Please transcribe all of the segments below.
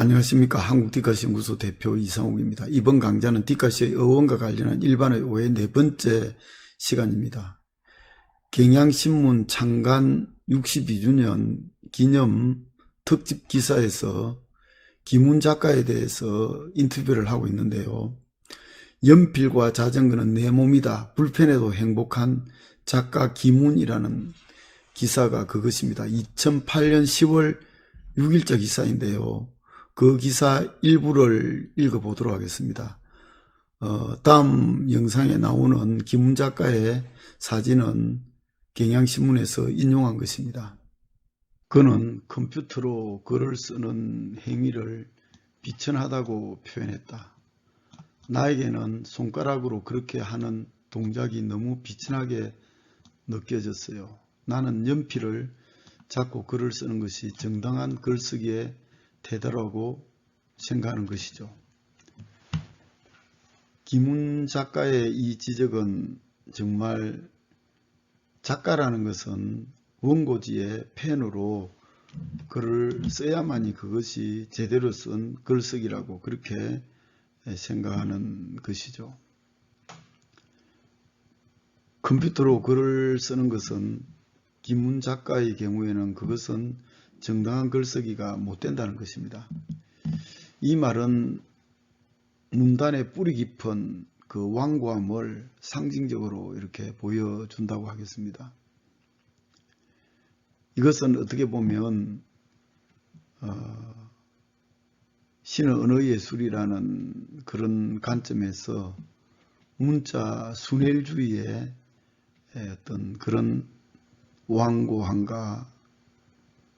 안녕하십니까. 한국디카시연구소 대표 이상욱입니다. 이번 강좌는 디카시의 의원과 관련한 일반의 오해 네 번째 시간입니다. 경향신문 창간 62주년 기념 특집 기사에서 김훈 작가에 대해서 인터뷰를 하고 있는데요. 연필과 자전거는 내 몸이다. 불편해도 행복한 작가 김훈이라는 기사가 그것입니다. 2008년 10월 6일자 기사인데요. 그 기사 일부를 읽어보도록 하겠습니다. 어, 다음 영상에 나오는 김훈 작가의 사진은 경향신문에서 인용한 것입니다. 그는 컴퓨터로 글을 쓰는 행위를 비천하다고 표현했다. 나에게는 손가락으로 그렇게 하는 동작이 너무 비천하게 느껴졌어요. 나는 연필을 잡고 글을 쓰는 것이 정당한 글쓰기의 태도라고 생각하는 것이죠. 김훈 작가의 이 지적은 정말 작가라는 것은 원고지의 펜으로 글을 써야만이 그것이 제대로 쓴 글쓰기라고 그렇게 생각하는 것이죠. 컴퓨터로 글을 쓰는 것은 김훈 작가의 경우에는 그것은 정당한 글쓰기가 못 된다는 것입니다. 이 말은 문단의 뿌리 깊은 그 완고함을 상징적으로 이렇게 보여준다고 하겠습니다. 이것은 어떻게 보면 어, 신의 언어 예술이라는 그런 관점에서 문자 순회주의의 어떤 그런 완고함과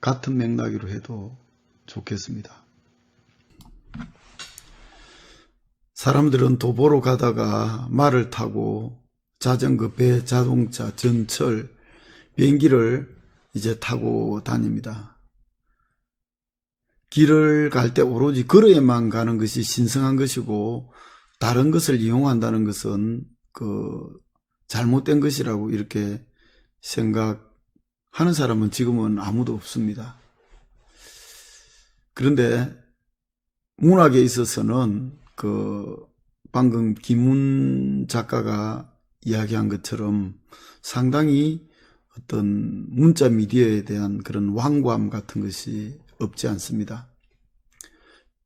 같은 맥락으로 해도 좋겠습니다. 사람들은 도보로 가다가 말을 타고 자전거, 배, 자동차, 전철, 비행기를 이제 타고 다닙니다. 길을 갈 때 오로지 걸어야만 가는 것이 신성한 것이고 다른 것을 이용한다는 것은 그 잘못된 것이라고 이렇게 생각 하는 사람은 지금은 아무도 없습니다. 그런데 문학에 있어서는 그 방금 김훈 작가가 이야기한 것처럼 상당히 어떤 문자 미디어에 대한 그런 완고함 같은 것이 없지 않습니다.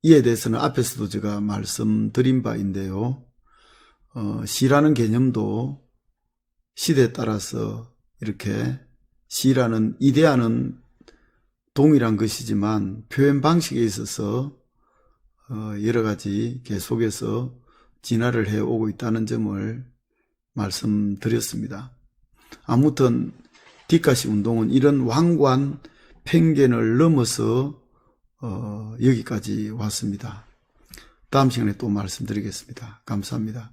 이에 대해서는 앞에서도 제가 말씀드린 바인데요. 어, 시라는 개념도 시대에 따라서 이렇게 시라는 이데아는 동일한 것이지만 표현 방식에 있어서 어, 여러 가지 계속해서 진화를 해 오고 있다는 점을 말씀드렸습니다. 아무튼 디카시 운동은 이런 왕관 편견을 넘어서 어, 여기까지 왔습니다. 다음 시간에 또 말씀드리겠습니다. 감사합니다.